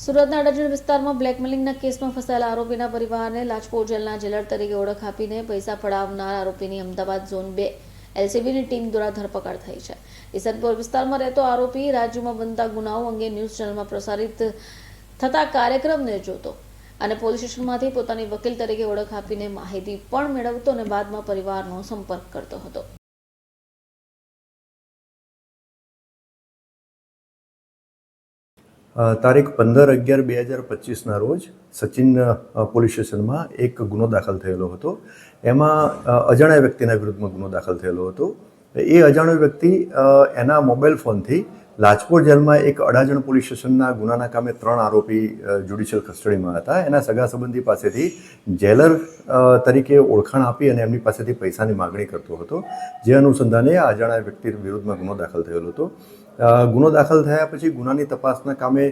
સુરતના અડાજણ વિસ્તારમાં બ્લેકમેલિંગના કેસમાં ફસાયેલા આરોપીના પરિવારને લાજપોર જેલના જેલર તરીકે ઓળખ આપીને પૈસા પડાવનાર આરોપીની અમદાવાદ ઝોન બે એલસીબીની ટીમ દ્વારા ધરપકડ થઈ છે. ઈસનપુર વિસ્તારમાં રહેતો આરોપી રાજ્યમાં બનતા ગુનાઓ અંગે ન્યૂઝ ચેનલમાં પ્રસારિત થતા કાર્યક્રમને જોતો અને પોલીસ સ્ટેશનમાંથી પોતાની વકીલ તરીકે ઓળખ આપીને માહિતી પણ મેળવતો અને બાદમાં પરિવારનો સંપર્ક કરતો હતો. તારીખ પંદર અગિયાર બે હજાર પચીસના રોજ સચિન પોલીસ સ્ટેશનમાં એક ગુનો દાખલ થયેલો હતો. એમાં અજાણ્યા વ્યક્તિના વિરુદ્ધમાં ગુનો દાખલ થયેલો હતો. એ અજાણ્યો વ્યક્તિ એના મોબાઈલ ફોનથી લાજપોર જેલમાં એક અડાજણ પોલીસ સ્ટેશનના ગુનાના કામે ત્રણ આરોપી જ્યુડિશિયલ કસ્ટડીમાં હતા. એના સગા સંબંધી પાસેથી જેલર તરીકે ઓળખાણ આપી અને એમની પાસેથી પૈસાની માગણી કરતો હતો. જે અનુસંધાને આ અજાણ્યા વ્યક્તિ વિરુદ્ધમાં ગુનો દાખલ થયેલો હતો. ગુનો દાખલ થયા પછી ગુનાની તપાસના કામે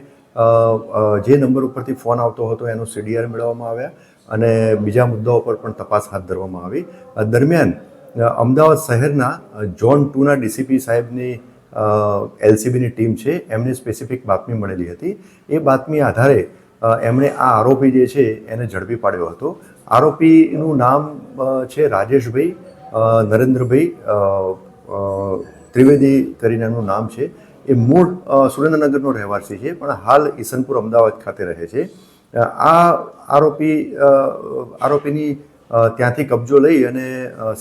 જે નંબર ઉપરથી ફોન આવતો હતો એનો સીડીઆર મેળવવામાં આવ્યા અને બીજા મુદ્દાઓ પર પણ તપાસ હાથ ધરવામાં આવી. દરમિયાન અમદાવાદ શહેરના ઝોન ટુના ડીસીપી સાહેબની એલસીબીની ટીમ છે, એમને સ્પેસિફિક બાતમી મળેલી હતી. એ બાતમી આધારે એમણે આ આરોપી જે છે એને ઝડપી પાડ્યો હતો. આરોપીનું નામ છે રાજેશભાઈ નરેન્દ્રભાઈ ત્રિવેદી કરીને એમનું નામ છે. એ મૂળ સુરેન્દ્રનગરનો રહેવાસી છે, પણ હાલ ઈસનપુર અમદાવાદ ખાતે રહે છે. આ આરોપી આરોપીની ત્યાંથી કબજો લઈ અને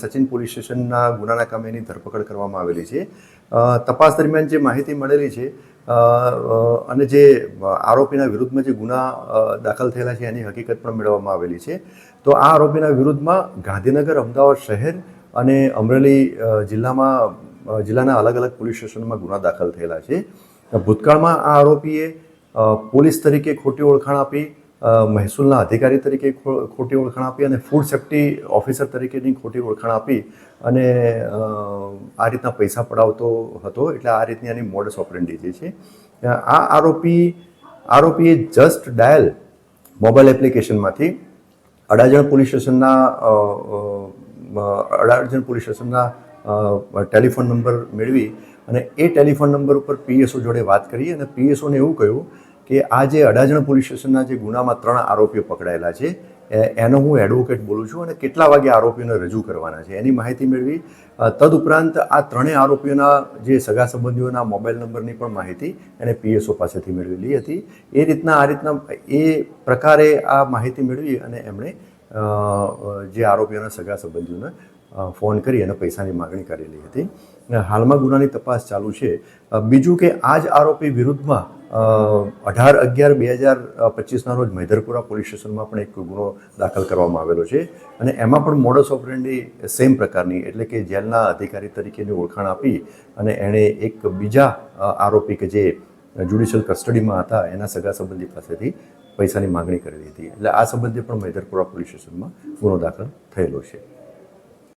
સચિન પોલીસ સ્ટેશનના ગુનાના કામે એની ધરપકડ કરવામાં આવેલી છે. તપાસ દરમિયાન જે માહિતી મળેલી છે અને જે આરોપીના વિરુદ્ધમાં જે ગુના દાખલ થયેલા છે, એની હકીકત પણ મેળવવામાં આવેલી છે. તો આ આરોપીના વિરુદ્ધમાં ગાંધીનગર, અમદાવાદ શહેર અને અમરેલી જિલ્લામાં જિલ્લાના અલગ અલગ પોલીસ સ્ટેશનમાં ગુના દાખલ થયેલા છે. ભૂતકાળમાં આ આરોપીએ પોલીસ તરીકે ખોટી ઓળખાણ આપી મહેસૂલના અધિકારી તરીકે ખોટી ઓળખાણ આપી અને ફૂડ સેફ્ટી ઓફિસર તરીકેની ખોટી ઓળખાણ આપી અને આ રીતના પૈસા પડાવતો હતો. એટલે આ રીતની આની મોડસ ઓપરેન્ડી જે છે. આ આરોપી, આરોપીએ જસ્ટ ડાયલ મોબાઈલ એપ્લિકેશનમાંથી અડાજણ પોલીસ સ્ટેશનના અડાજણ પોલીસ સ્ટેશનના ટેલિફોન નંબર મેળવી અને એ ટેલિફોન નંબર ઉપર પીએસઓ જોડે વાત કરી અને પીએસઓને એવું કહ્યું કે આ જે અડાજણ પોલીસ સ્ટેશનના જે ગુનામાં ત્રણ આરોપીઓ પકડાયેલા છે એનો હું એડવોકેટ બોલું છું અને કેટલા વાગે આરોપીઓને રજૂ કરવાના છે. એની માહિતી મેળવી. તદુપરાંત આ ત્રણેય આરોપીઓના જે સગા સંબંધીઓના મોબાઈલ નંબરની પણ માહિતી એણે પીએસઓ પાસેથી મેળવેલી હતી. એ રીતના, આ રીતના એ પ્રકારે આ માહિતી મેળવી અને એમણે જે આરોપીઓના સગા સંબંધીઓને ફોન કરી અને પૈસાની માગણી કરેલી હતી. હાલમાં ગુનાની તપાસ ચાલુ છે. બીજું કે આ જ આરોપી વિરુદ્ધમાં અઢાર અગિયાર બે હજાર પચીસના રોજ મૈધરપુરા પોલીસ સ્ટેશનમાં પણ એક ગુનો દાખલ કરવામાં આવેલો છે. અને એમાં પણ મોડસ ઓપરેન્ડી સેમ પ્રકારની, એટલે કે જેલના અધિકારી તરીકેની ઓળખાણ આપી અને એણે એક બીજા આરોપી કે જે જ્યુડિશિયલ કસ્ટડીમાં હતા, એના સગા સંબંધી પાસેથી પૈસાની માગણી કરેલી હતી. એટલે આ સંબંધે પણ મૈધરપુરા પોલીસ સ્ટેશનમાં ગુનો દાખલ થયેલો છે.